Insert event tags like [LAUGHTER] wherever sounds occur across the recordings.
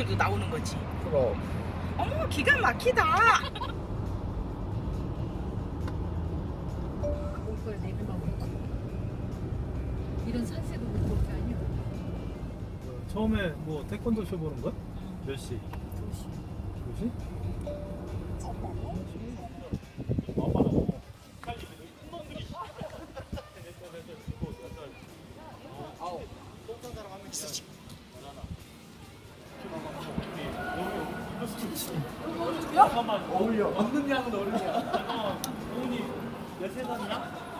소리도 나오는 거지. 그럼 어머 기가 막히다. 이런 산세도 못 볼 거 아니야 처음에 뭐 태권도 쇼 보는 거야? 몇 시? 도시 2시? 어울려. 얻는 양은 어울려. 잠깐만 부모님 몇세 살이야?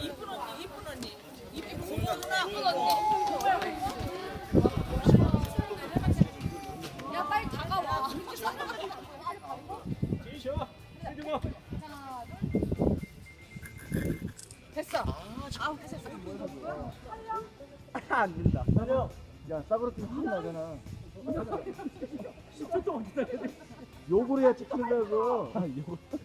이쁜 언니 이쁜 언니 이쁜 고모 누나? 이쁜 언니. 야 빨리 다가와 지셔 지금아 됐어 안 된다 야 싸구려 확 나잖아 10초 동안 기다려야 돼 욕을. 해야 찍히는 거야 그거 아, 욕을 다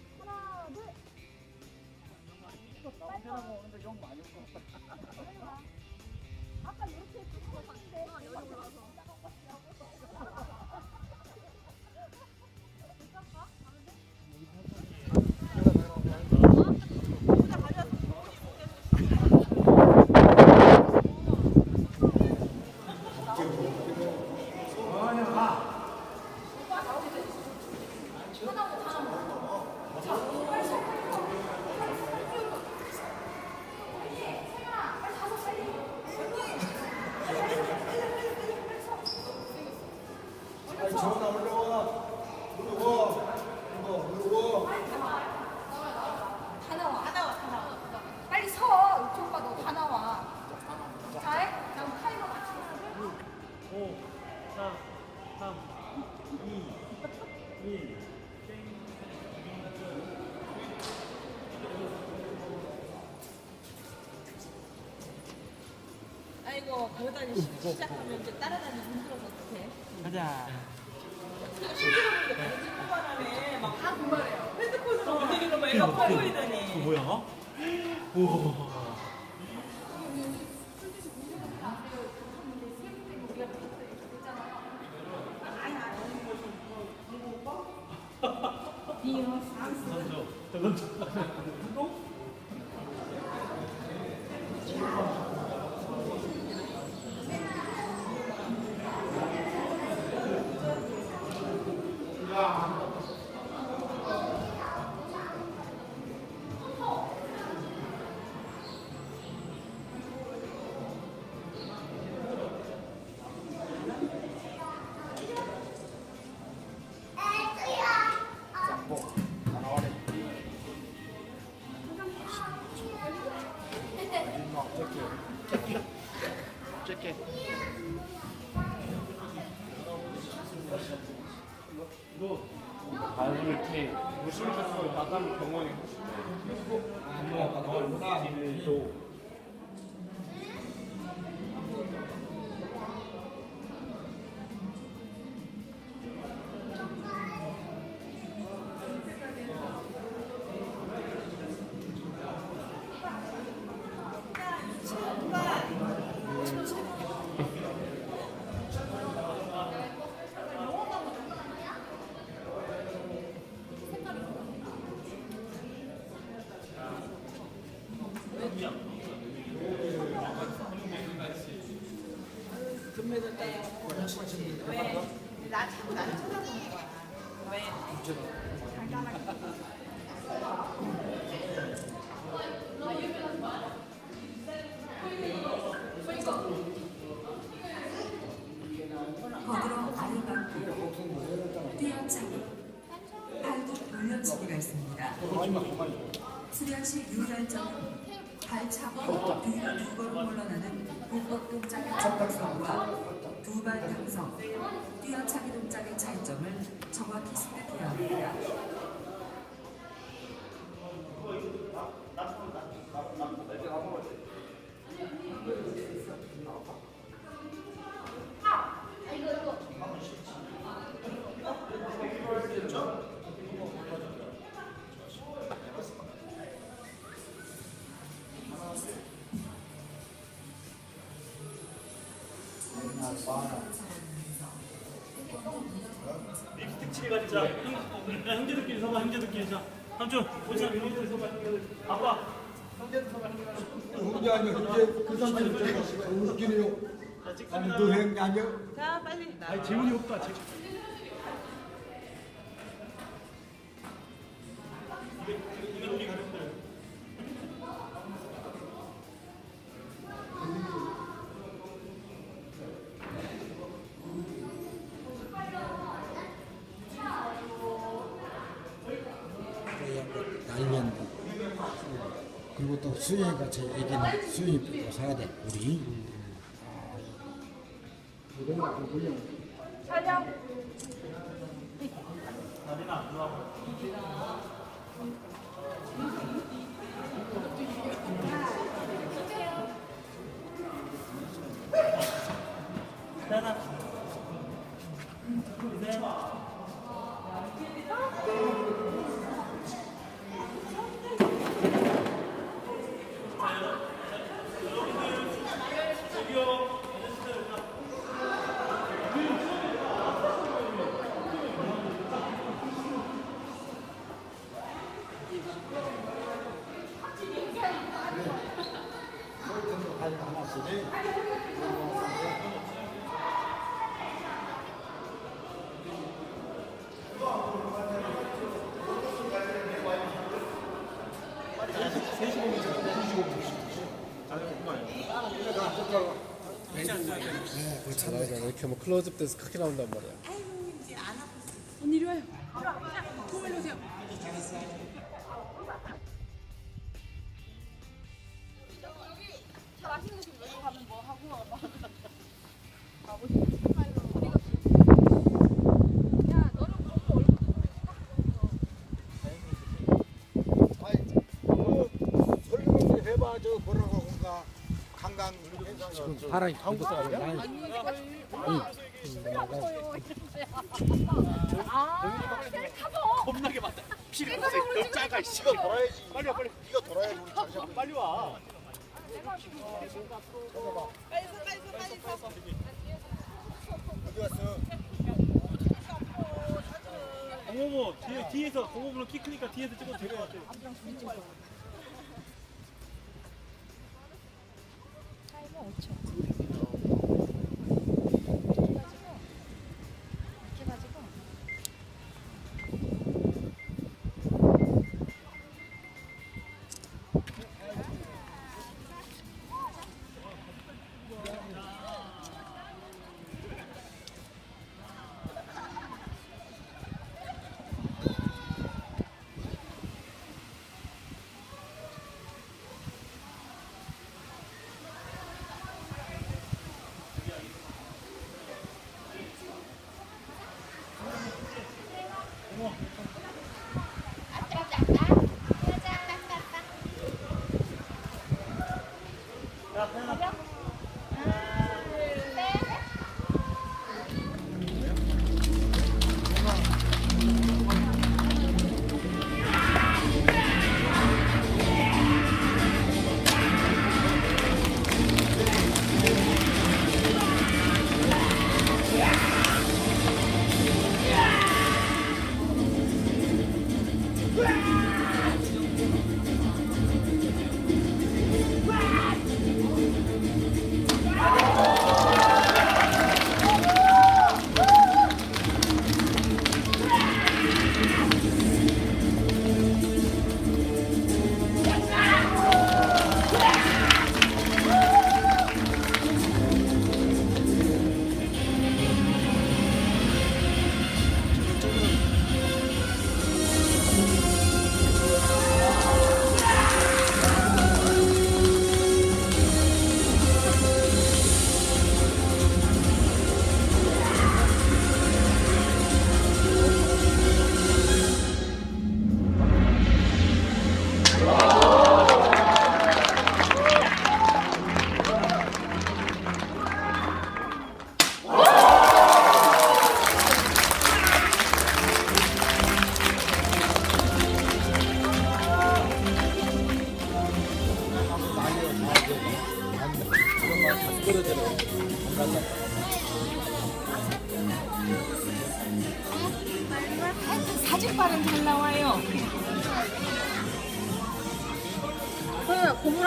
아이고 걸어 다니 시작하면 이제 따라다니기 힘들어서 어떡해. 가자 그만하네. 막다 그만해요. 핸드폰으로 움직이는 거 애가 커 보이더니. 뭐야? 우와 [LAUGHS] 발을 이렇게 무술 쳤어 나가면 병원에 병원 또 나 자꾸 나를 쳐다보는 거야. 왜? 거들어 뛰어차기 발도 돌려치기가 있습니다. 수련시 유혈점은 발차고 뒤로 두번 물러나는 복법 동작의 정확성과 두발 당성, 뛰어차기 동작의 차이점을 정확히 스태트해야 합니다. 형제들끼리 서봐 형제들끼리 자. 삼촌 오자 아빠 형제들 서봐 형제 그 삼촌 웃기네요. 아니 노형 아니야. 자 빨리. 아니 재훈이 오빠 재. 그리고 또 수영이가 제 얘기는 수영이 사야 돼 우리 왜 이렇게 뭐 클로즈업 돼서 크게 나온단 말이야. 바람이 한국 사람이야? 아니, 겁나게 맞다. 피를 보세요. 짜가 이거 돌아야지. 빨리 와, 빨리. 네가 돌아야지 우리 잠시 빨리 와. 빨리 서, 빨리 서, 빨리 서. 어디 갔어? 공호모 뒤에 뒤에서 공호모는 키 크니까 뒤에서 찍어도 될 것 같아요. 한 5초.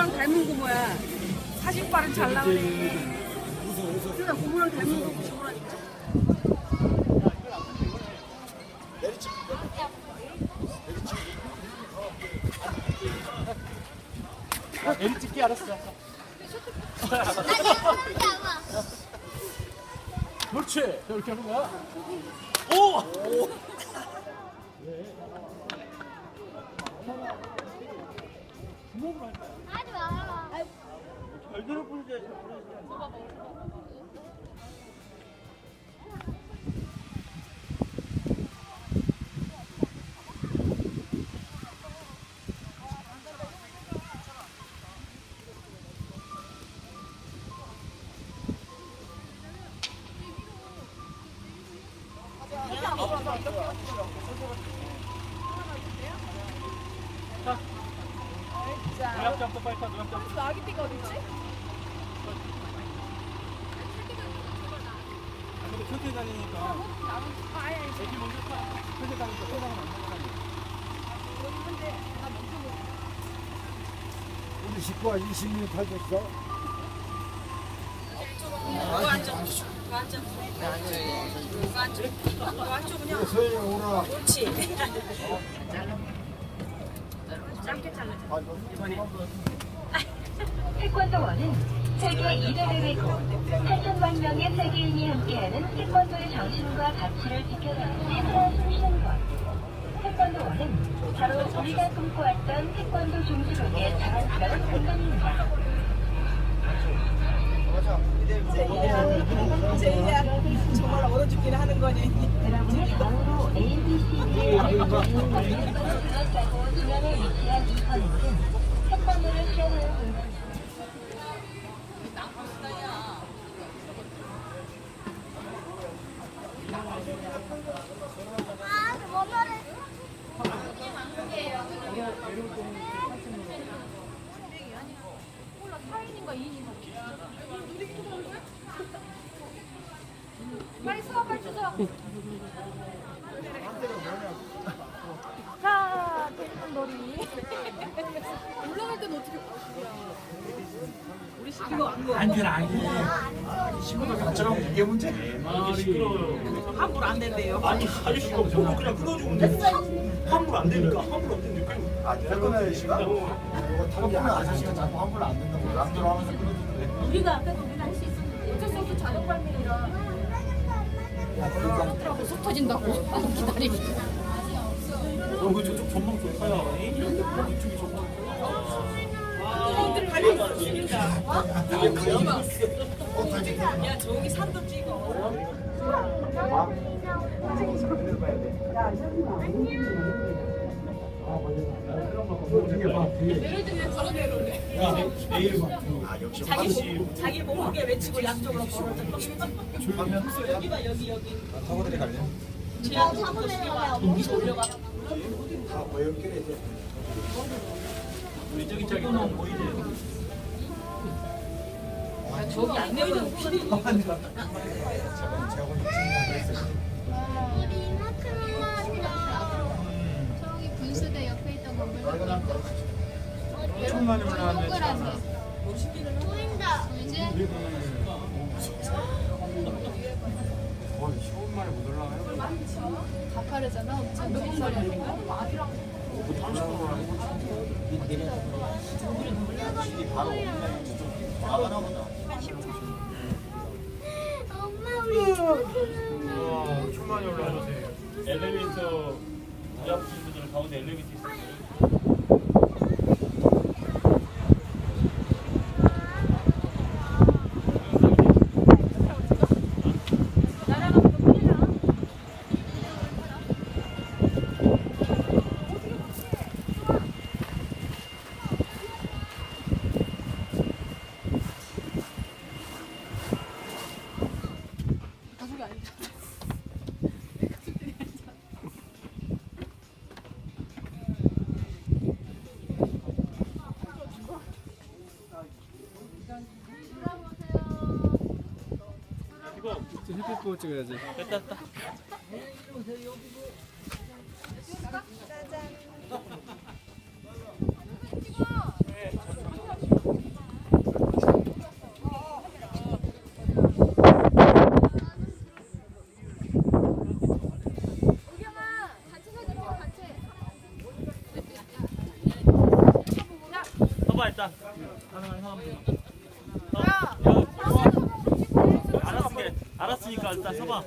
고모랑 닮은 고모야. 사진빨은 잘 나오네. 그래, 고모랑 닮은 거 고모라니까. 내리 찍기 알았어. 그렇지. 이렇게 하는 거야. 오! 노약장도 근데 천천히 다니니까. 애기 먼저 타. 천천히 다니니까 세상은 안 나가니 우리 식구가 20년 탈줬어. 그래, 서현이 오라. 태권도원은 세계 2대 대회고 8천만 명의 세계인이 함께하는 태권도의 정신과 가치를 지켜가는 힘으로 숨쉬는 것. 태권도원은 바로 우리가 꿈꿔왔던 태권도 종주국의 자랑스러운 공간입니다. 여러분의 다음으로 둘러싸고 중앙에 위치한 이 터널은 태권도를 수련하는 공간입니다. 빨리 수업 빨리 주세요. 자, 태권 놀이. 올라갈 때는 어떻게 우리 시키고 안 거. 안돼 아니. 친구들 같이라고 이게 문제. 이게 시끄러워요 함부로 안 된대요. 아니 아저씨가 저거 그냥 끊어주면 돼 함부로 안 되니까 함부로 안 되니까 아, 태권도 아저씨가? 이거 아저씨가 자꾸 환불 안 된다고 랑도로 하면서 끊어주는데. 우리가 아까 우리는 할수 있었는데 어쩔 수 없어 자동 발명이라. 속 터진다고 [LAUGHS] 기다리기. 어, 그 저쪽 전망 좋다야 이쪽이 전망 야 저기 산도 찍어. 자기 자기 몸무게 외치고 양쪽으로. 여기 봐 여기 여기. 타고들이 갈래? 지하 몸이 올려가. 우리 저기 저기 는 보이지 저기 안 내면 피디. 우리 이만큼만 하더라. 저기 분수대 옆에 있던 거 몰라. 엄청 많이 올라왔네. 보인다. 이제 거의 15분 만에 못 올라가요? 가파르잖아. 엄청 가파르니까. 엄마 우리 이만큼만. 엄청 많이 올라왔네. 엘리베이터 부잡으신 분들은 가운데 엘리베이터 있어요 그거 찍어야지. 됐다, 됐다. 서봐 가능한 사람들. 일단 서봐.